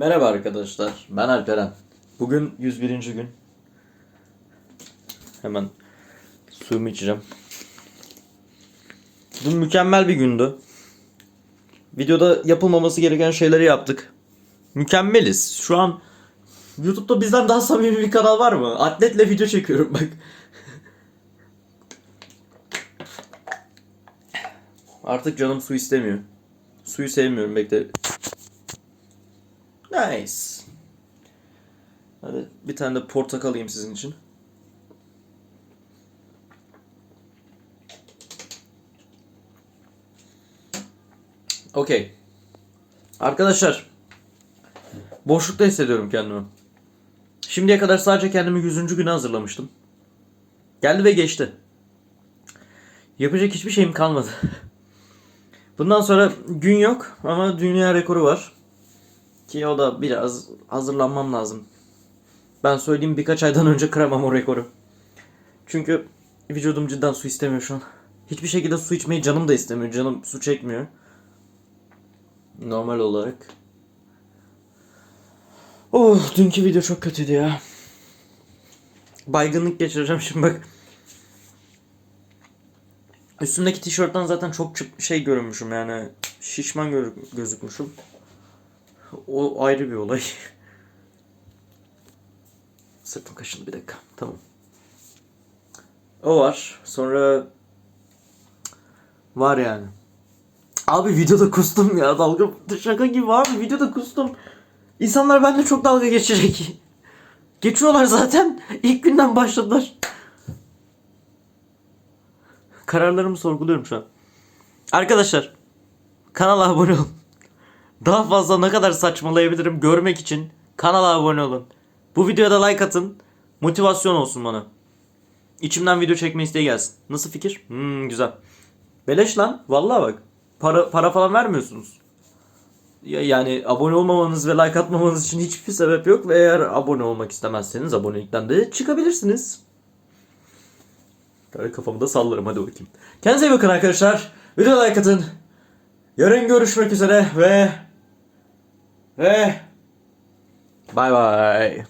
Merhaba arkadaşlar, ben Alperen. Bugün 101. gün. Hemen suyumu içeceğim. Dün mükemmel bir gündü. Videoda yapılmaması gereken şeyleri yaptık. Mükemmeliz. Şu an YouTube'da bizden daha samimi bir kanal var mı? Atletle video çekiyorum bak. Artık canım su istemiyor. Suyu sevmiyorum bekle. Nice. Hadi bir tane de portakal alayım sizin için. Okey. Arkadaşlar. Boşlukta hissediyorum kendimi. Şimdiye kadar sadece kendimi 100. güne hazırlamıştım. Geldi ve geçti. Yapacak hiçbir şeyim kalmadı. Bundan sonra gün yok ama dünya rekoru var. Ki o da biraz hazırlanmam lazım. Ben söyleyeyim birkaç aydan önce kıramam o rekoru. Çünkü vücudum cidden su istemiyor şu an. Hiçbir şekilde su içmeyi canım da istemiyor. Canım su çekmiyor. Normal olarak. Oh dünkü video çok kötüydü ya. Baygınlık geçireceğim şimdi bak. Üstümdeki tişörtten zaten çok şey görünmüşüm yani şişman gö- gözükmüşüm. O ayrı bir olay. Sırtım kaşındı bir dakika. Tamam. O var. Sonra var yani. Abi videoda kustum ya. Dalga şaka gibi abi videoda kustum. İnsanlar bende çok dalga geçecek. Geçiyorlar zaten. İlk günden başladılar. Kararlarımı sorguluyorum şu an. Arkadaşlar kanala abone olun. Daha fazla ne kadar saçmalayabilirim görmek için kanala abone olun. Bu videoya da like atın. Motivasyon olsun bana. İçimden video çekme isteği gelsin. Nasıl fikir? Hmm, güzel. Beleş lan. Vallahi bak. Para, para falan vermiyorsunuz. Ya, yani abone olmamanız ve like atmamanız için hiçbir sebep yok. Ve eğer abone olmak istemezseniz abonelikten de çıkabilirsiniz. Böyle kafamı da sallarım hadi bakayım. Kendinize iyi bakın arkadaşlar. Video like atın. Yarın görüşmek üzere ve 哎，拜拜。